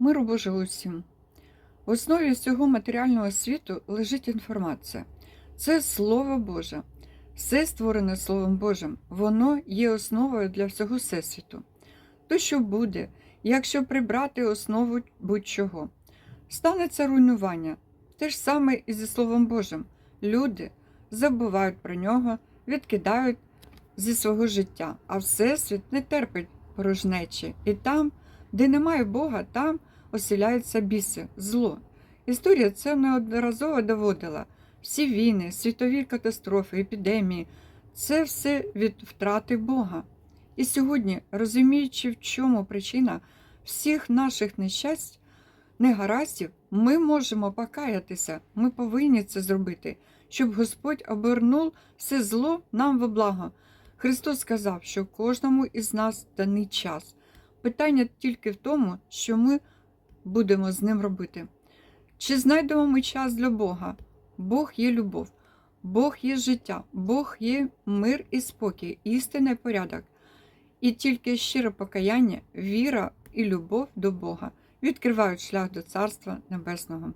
Миру Божого усім. В основі всього матеріального світу лежить інформація. Це Слово Боже. Все створене Словом Божим. Воно є основою для всього Всесвіту. То, що буде, якщо прибрати основу будь-чого, станеться руйнування. Те ж саме і зі Словом Божим. Люди забувають про нього, відкидають зі свого життя, а Всесвіт не терпить порожнечі. І там, де немає Бога, там оселяються біси, зло. Історія це неодноразово доводила. Всі війни, світові катастрофи, епідемії це все від втрати Бога. І сьогодні, розуміючи, в чому причина всіх наших нещасть, негараздів, ми можемо покаятися, ми повинні це зробити, щоб Господь обернув все зло нам во благо. Христос сказав, що кожному із нас даний час. Питання тільки в тому, що ми будемо з ним робити. Чи знайдемо ми час для Бога? Бог є любов, Бог є життя, Бог є мир і спокій, істинний порядок. І тільки щире покаяння, віра і любов до Бога відкривають шлях до Царства Небесного.